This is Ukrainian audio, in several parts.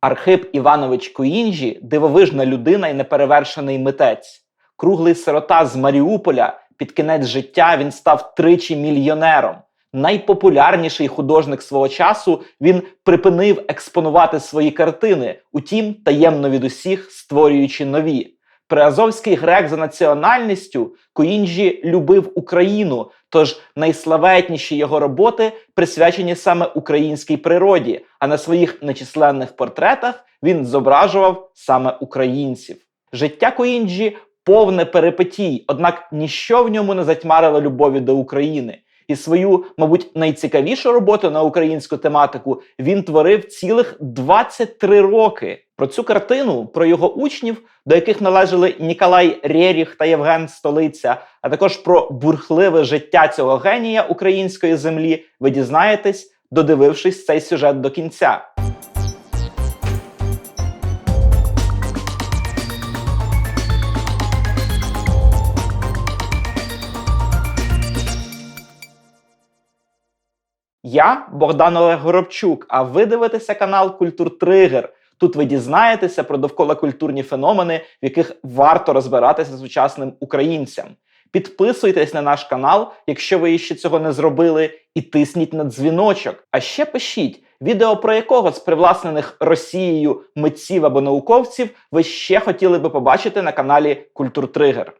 Архип Іванович Куінжі дивовижна людина і неперевершений митець. Круглий сирота з Маріуполя під кінець життя він став тричі мільйонером. Найпопулярніший художник свого часу він припинив експонувати свої картини, утім, таємно від усіх створюючи нові. Приазовський грек за національністю Куінджі любив Україну, тож найславетніші його роботи присвячені саме українській природі, а на своїх нечисленних портретах він зображував саме українців. Життя Куінджі повне перипетій, однак ніщо в ньому не затьмарило любові до України. І свою, мабуть, найцікавішу роботу на українську тематику він творив цілих 23 роки. Про цю картину, про його учнів, до яких належали Ніколай Рєріх та Євген Столиця, а також про бурхливе життя цього генія української землі, ви дізнаєтесь, додивившись цей сюжет до кінця. Я Богдан Олег Горобчук, а ви дивитеся канал Культур Тригер. Тут ви дізнаєтеся про довкола культурні феномени, в яких варто розбиратися сучасним українцям. Підписуйтесь на наш канал, якщо ви ще цього не зробили, і тисніть на дзвіночок. А ще пишіть, відео про якого з привласнених Росією митців або науковців ви ще хотіли би побачити на каналі Культур Тригер.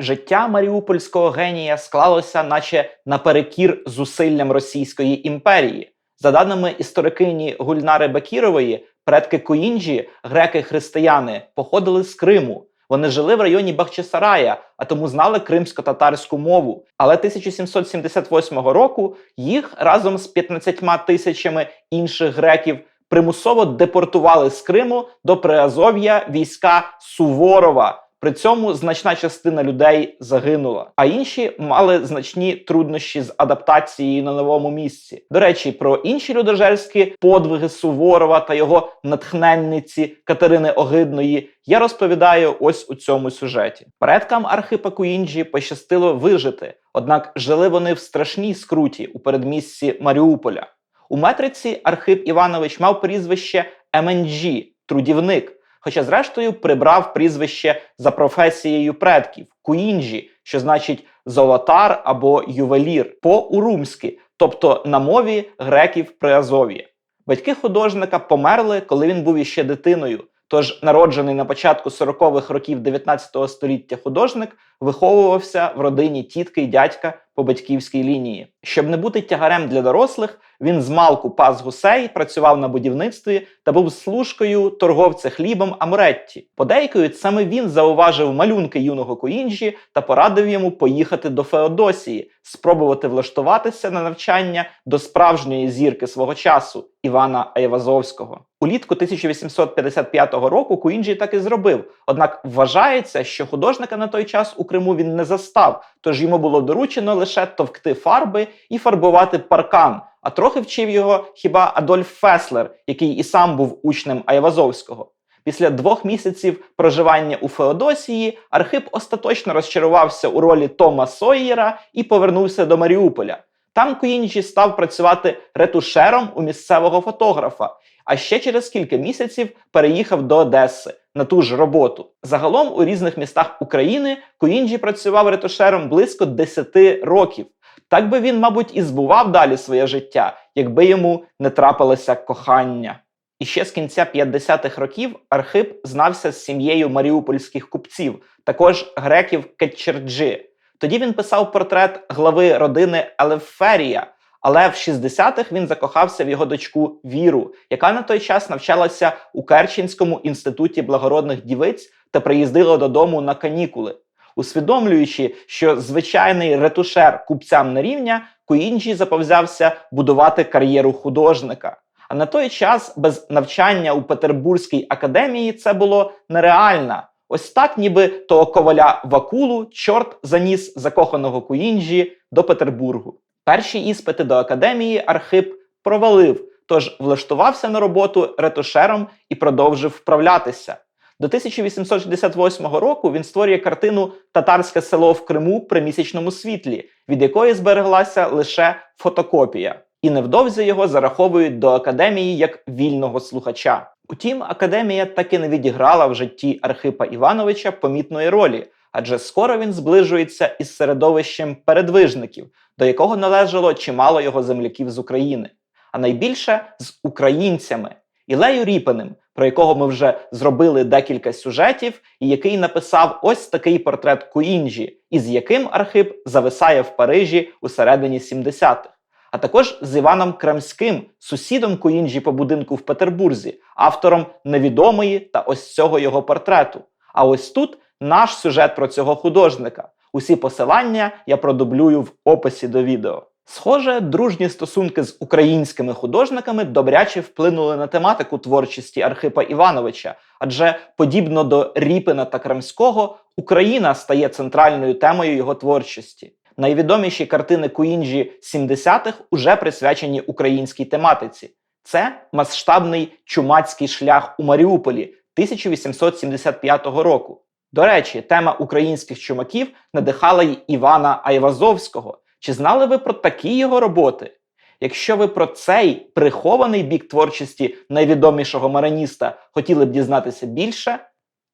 Життя маріупольського генія склалося, наче наперекір зусиллям Російської імперії. За даними історикині Гульнари Бакірової, предки Куінджі, греки-християни, походили з Криму. Вони жили в районі Бахчисарая, а тому знали кримсько-татарську мову. Але 1778 року їх разом з 15 тисячами інших греків примусово депортували з Криму до Приазов'я війська Суворова. При цьому значна частина людей загинула, а інші мали значні труднощі з адаптацією на новому місці. До речі, про інші людожерські подвиги Суворова та його натхненниці Катерини Огидної я розповідаю ось у цьому сюжеті. Предкам Архипа Куінджі пощастило вижити, однак жили вони в страшній скруті у передмісті Маріуполя. У метриці Архип Іванович мав прізвище МНЖ – трудівник хоча, зрештою, прибрав прізвище за професією предків Куінджі, що значить золотар або ювелір, по-урумськи, тобто на мові греків Приазов'я. Батьки художника померли, коли він був іще дитиною. Тож народжений на початку 40-х років 19 століття художник виховувався в родині тітки й дядька по батьківській лінії. Щоб не бути тягарем для дорослих, він змалку пас гусей, працював на будівництві та був служкою торговця хлібом Амуретті. Подейкують, саме він зауважив малюнки юного Куінджі та порадив йому поїхати до Феодосії, спробувати влаштуватися на навчання до справжньої зірки свого часу Івана Айвазовського. Улітку 1855 року Куінджі так і зробив. Однак вважається, що художника на той час у Криму він не застав, тож йому було доручено лише товкти фарби і фарбувати паркан. А трохи вчив його хіба Адольф Феслер, який і сам був учнем Айвазовського. Після двох місяців проживання у Феодосії Архип остаточно розчарувався у ролі Тома Сойєра і повернувся до Маріуполя. Там Куінджі став працювати ретушером у місцевого фотографа, а ще через кілька місяців переїхав до Одеси на ту ж роботу. Загалом у різних містах України Куінджі працював ретушером близько 10 років. Так би він, мабуть, і збував далі своє життя, якби йому не трапилося кохання. І ще з кінця 50-х років Архип знався з сім'єю маріупольських купців, також греків Кетчерджи. Тоді він писав портрет глави родини Елеферія, але в 60-х він закохався в його дочку Віру, яка на той час навчалася у Керченському інституті благородних дівиць та приїздила додому на канікули. Усвідомлюючи, що звичайний ретушер купцям не рівня, Куінджі заповзявся будувати кар'єру художника. А на той час без навчання у Петербурзькій академії це було нереально. Ось так, ніби того коваля Вакулу, чорт заніс закоханого Куінджі до Петербургу. Перші іспити до академії Архип провалив, тож влаштувався на роботу ретушером і продовжив вправлятися. До 1868 року він створює картину Татарське село в Криму при місячному світлі, від якої збереглася лише фотокопія. і невдовзі його зараховують до академії як вільного слухача. Утім, академія таки не відіграла в житті Архипа Івановича помітної ролі, адже скоро він зближується із середовищем передвижників, до якого належало чимало його земляків з України, а найбільше з українцями Ілею Ріпиним, про якого ми вже зробили декілька сюжетів, і який написав ось такий портрет Куінджі, із яким Архип зависає в Парижі у середині 70-х. А також з Іваном Крамським, сусідом Куінджі по будинку в Петербурзі, автором невідомої та ось цього його портрету. А ось тут наш сюжет про цього художника. Усі посилання я продублюю в описі до відео. Схоже, дружні стосунки з українськими художниками добряче вплинули на тематику творчості Архипа Івановича, адже подібно до Ріпина та Крамського, Україна стає центральною темою його творчості. Найвідоміші картини Куінджі 70-х уже присвячені українській тематиці. Це масштабний чумацький шлях у Маріуполі 1875 року. До речі, тема українських чумаків надихала й Івана Айвазовського. Чи знали ви про такі його роботи? Якщо ви про цей прихований бік творчості найвідомішого мараніста хотіли б дізнатися більше,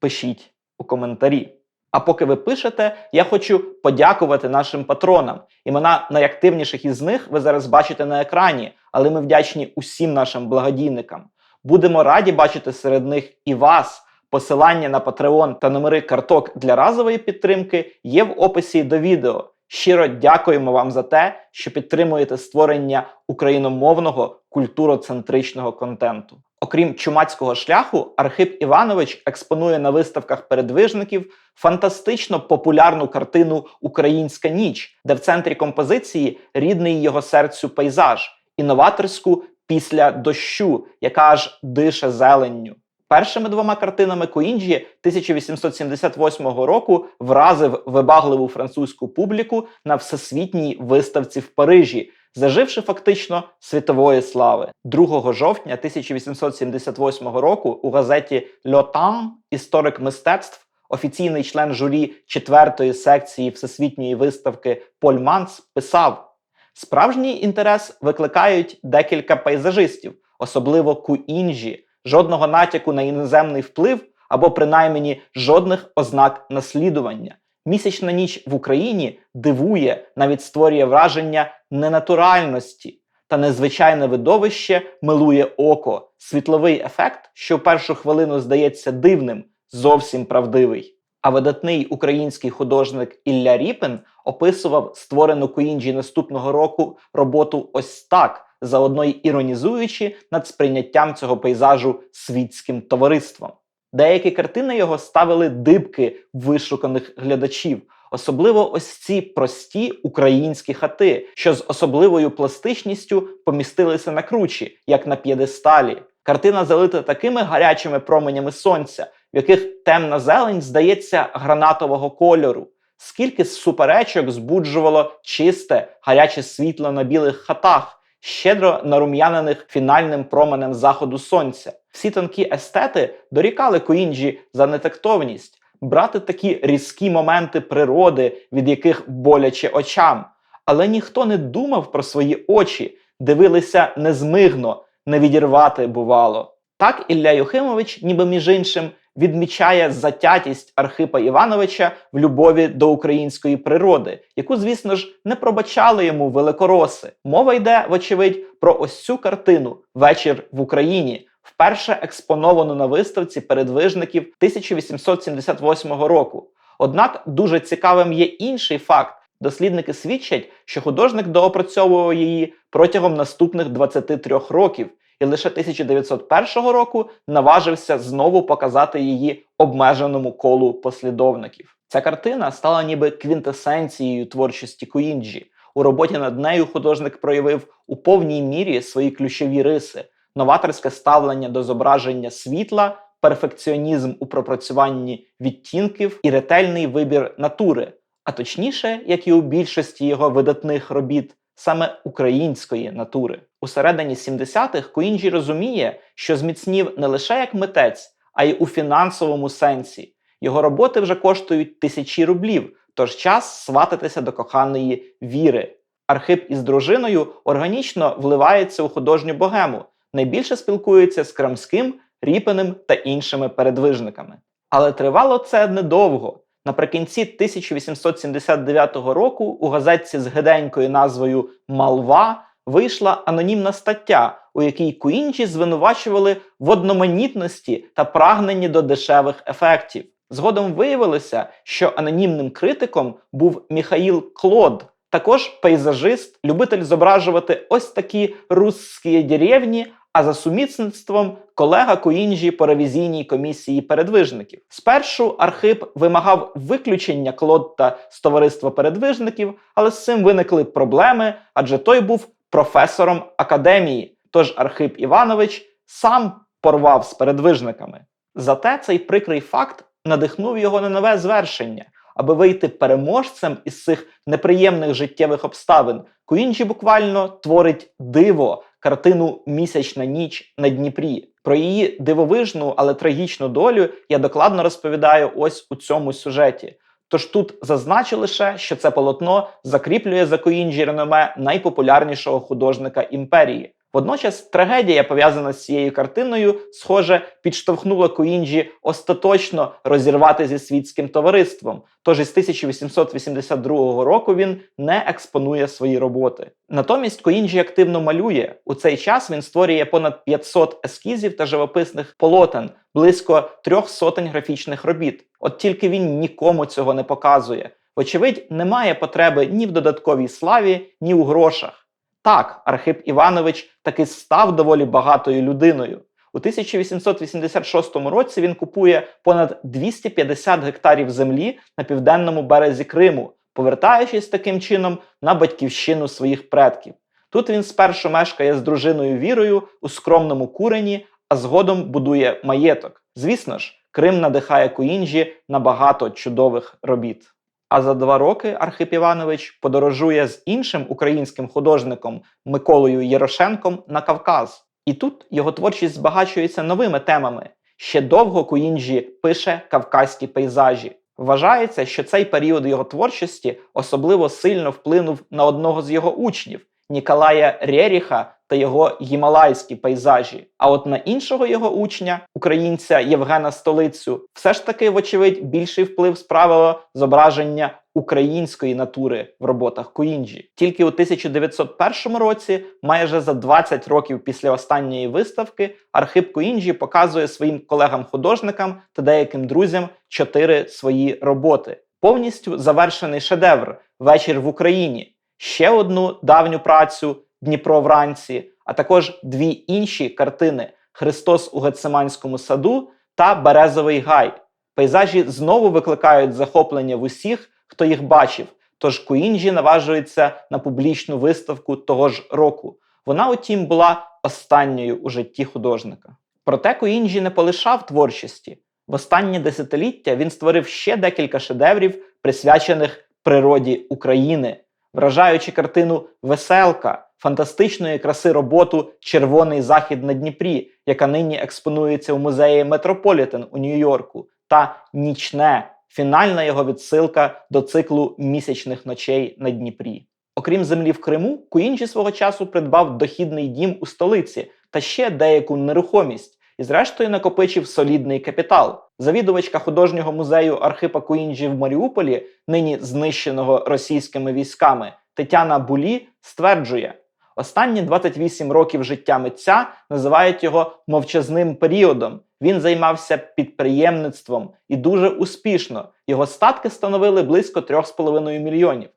пишіть у коментарі. А поки ви пишете, я хочу подякувати нашим патронам. Імена найактивніших із них ви зараз бачите на екрані, але ми вдячні усім нашим благодійникам. Будемо раді бачити серед них і вас. Посилання на Patreon та номери карток для разової підтримки є в описі до відео. Щиро дякуємо вам за те, що підтримуєте створення україномовного культуроцентричного контенту. Окрім чумацького шляху, Архип Іванович експонує на виставках передвижників фантастично популярну картину Українська ніч, де в центрі композиції рідний його серцю пейзаж, інноваторську після дощу, яка аж дише зеленню. Першими двома картинами Куінджі 1878 року вразив вибагливу французьку публіку на всесвітній виставці в Парижі, заживши фактично світової слави. 2 жовтня 1878 року у газеті «Льотан» історик мистецтв, офіційний член журі четвертої секції всесвітньої виставки Поль Манс писав: справжній інтерес викликають декілька пейзажистів, особливо Куінджі жодного натяку на іноземний вплив або принаймні жодних ознак наслідування. Місячна ніч в Україні дивує, навіть створює враження ненатуральності та незвичайне видовище милує око. Світловий ефект, що в першу хвилину здається дивним, зовсім правдивий. А видатний український художник Ілля Ріпин описував створену Куінджі наступного року роботу ось так заодно й іронізуючи над сприйняттям цього пейзажу світським товариством. Деякі картини його ставили дибки вишуканих глядачів, особливо ось ці прості українські хати, що з особливою пластичністю помістилися на кручі, як на п'єдесталі. Картина залита такими гарячими променями сонця, в яких темна зелень здається гранатового кольору. Скільки суперечок збуджувало чисте, гаряче світло на білих хатах, щедро нарум'янених фінальним променем заходу сонця. Всі тонкі естети дорікали Коінджі за нетактовність, брати такі різкі моменти природи, від яких боляче очам. Але ніхто не думав про свої очі, дивилися незмигно, не відірвати бувало. Так Ілля Юхимович, ніби між іншим, відмічає затятість Архипа Івановича в любові до української природи, яку, звісно ж, не пробачали йому великороси. Мова йде, вочевидь, про ось цю картину Вечір в Україні, вперше експоновану на виставці передвижників 1878 року. Однак дуже цікавим є інший факт. Дослідники свідчать, що художник доопрацьовував її протягом наступних 23 років, і лише 1901 року наважився знову показати її обмеженому колу послідовників. Ця картина стала ніби квінтесенцією творчості Куінджі. У роботі над нею художник проявив у повній мірі свої ключові риси: новаторське ставлення до зображення світла, перфекціонізм у пропрацюванні відтінків і ретельний вибір натури, а точніше, як і у більшості його видатних робіт, саме української натури. У середині 70-х Куінджі розуміє, що зміцнів не лише як митець, а й у фінансовому сенсі. Його роботи вже коштують тисячі рублів, тож час свататися до коханої віри. Архип із дружиною органічно вливається у художню богему, найбільше спілкується з Крамським, Ріпиним та іншими передвижниками. Але тривало це недовго. Наприкінці 1879 року у газетці з гиденькою назвою Малва вийшла анонімна стаття, у якій Куінджі звинувачували в одноманітності та прагненні до дешевих ефектів. Згодом виявилося, що анонімним критиком був Міхаїл Клод, також пейзажист, любитель зображувати ось такі русські деревні, а за сумісництвом колега Куінджі по ревізійній комісії передвижників. Спершу Архип вимагав виключення Клодта з товариства передвижників, але з цим виникли проблеми, адже той був професором академії. Тож Архип Іванович сам порвав з передвижниками. Зате цей прикрий факт надихнув його на нове звершення. Аби вийти переможцем із цих неприємних життєвих обставин, Куінджі буквально творить диво, картину Місячна ніч на Дніпрі. Про її дивовижну, але трагічну долю я докладно розповідаю ось у цьому сюжеті. Тож тут зазначу лише, що це полотно закріплює за Коінджі реноме найпопулярнішого художника імперії. Водночас трагедія, пов'язана з цією картиною, схоже, підштовхнула Куінджі остаточно розірвати зі світським товариством. Тож із 1882 року він не експонує свої роботи. Натомість Куінджі активно малює. У цей час він створює понад 500 ескізів та живописних полотен, близько трьох сотень графічних робіт. От тільки він нікому цього не показує. Вочевидь, немає потреби ні в додатковій славі, ні у грошах. Так, Архип Іванович таки став доволі багатою людиною. У 1886 році він купує понад 250 гектарів землі на південному березі Криму, повертаючись таким чином на батьківщину своїх предків. Тут він спершу мешкає з дружиною Вірою у скромному курені, а згодом будує маєток. Звісно ж, Крим надихає Куінджі на багато чудових робіт. А за два роки Архип Іванович подорожує з іншим українським художником Миколою Єрошенком на Кавказ. І тут його творчість збагачується новими темами. Ще довго Куінджі пише кавказькі пейзажі. Вважається, що цей період його творчості особливо сильно вплинув на одного з його учнів Ніколая Рєріха та його гімалайські пейзажі. А от на іншого його учня, українця Євгена Столицю, все ж таки, вочевидь, більший вплив справило зображення української натури в роботах Куінджі. Тільки у 1901 році, майже за 20 років після останньої виставки, Архип Куінджі показує своїм колегам-художникам та деяким друзям чотири свої роботи. Повністю завершений шедевр Вечір в Україні. Ще одну давню працю Дніпро вранці, а також дві інші картини Христос у Гециманському саду та Березовий гай. Пейзажі знову викликають захоплення в усіх, хто їх бачив. Тож Куінджі наважується на публічну виставку того ж року. Вона, утім, була останньою у житті художника. Проте Куінджі не полишав творчості. В останнє десятиліття він створив ще декілька шедеврів, присвячених природі України, вражаючи картину Веселка, фантастичної краси роботу Червоний захід на Дніпрі, яка нині експонується у музеї Метрополітен у Нью-Йорку, та Нічне фінальна його відсилка до циклу місячних ночей на Дніпрі. Окрім землі в Криму, Куінджі свого часу придбав дохідний дім у столиці та ще деяку нерухомість і, зрештою, накопичив солідний капітал. Завідувачка художнього музею Архипа Куінджі в Маріуполі, нині знищеного російськими військами, Тетяна Булі стверджує, останні 28 років життя митця називають його мовчазним періодом. Він займався підприємництвом і дуже успішно. Його статки становили близько 3,5 мільйонів.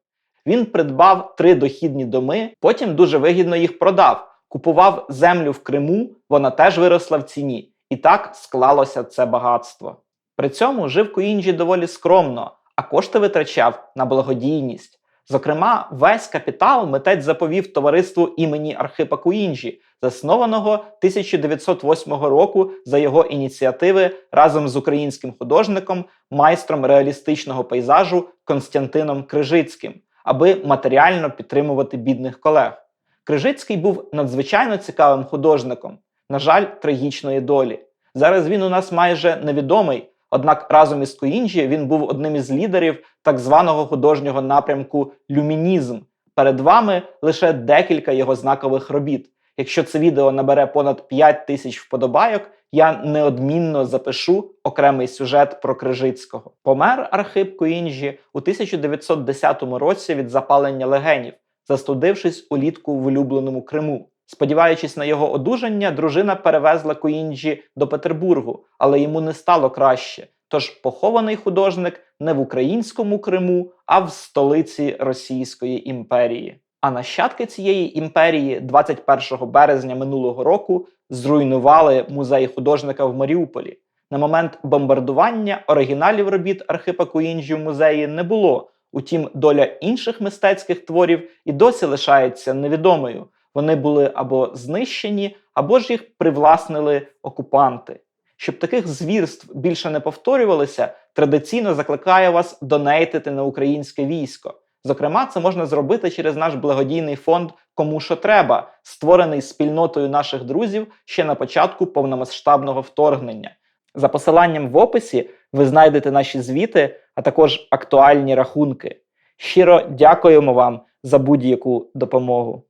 Він придбав три дохідні доми, потім дуже вигідно їх продав. Купував землю в Криму, вона теж виросла в ціні. І так склалося це багатство. При цьому жив Куінджі доволі скромно, а кошти витрачав на благодійність. Зокрема, весь капітал митець заповів товариству імені Архипа Куінджі, заснованого 1908 року за його ініціативи разом з українським художником, майстром реалістичного пейзажу Константином Крижицьким, аби матеріально підтримувати бідних колег. Крижицький був надзвичайно цікавим художником, на жаль, трагічної долі. Зараз він у нас майже невідомий, однак разом із Куінджі він був одним із лідерів так званого художнього напрямку люмінізм, Перед вами лише декілька його знакових робіт. Якщо це відео набере понад 5 тисяч вподобайок, я неодмінно запишу окремий сюжет про Крижицького. Помер Архип Куінджі у 1910 році від запалення легенів, застудившись улітку в улюбленому Криму. Сподіваючись на його одужання, дружина перевезла Куінджі до Петербургу, але йому не стало краще. Тож похований художник не в українському Криму, а в столиці Російської імперії. А нащадки цієї імперії 21 березня минулого року зруйнували музей художника в Маріуполі. На момент бомбардування оригіналів робіт Архипа Куінджі в музеї не було. Утім, доля інших мистецьких творів і досі лишається невідомою. Вони були або знищені, або ж їх привласнили окупанти. Щоб таких звірств більше не повторювалися, традиційно закликаю вас донейтити на українське військо. Зокрема, це можна зробити через наш благодійний фонд Кому що треба, створений спільнотою наших друзів ще на початку повномасштабного вторгнення. За посиланням в описі ви знайдете наші звіти, а також актуальні рахунки. Щиро дякуємо вам за будь-яку допомогу.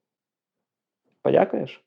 Подякуєш?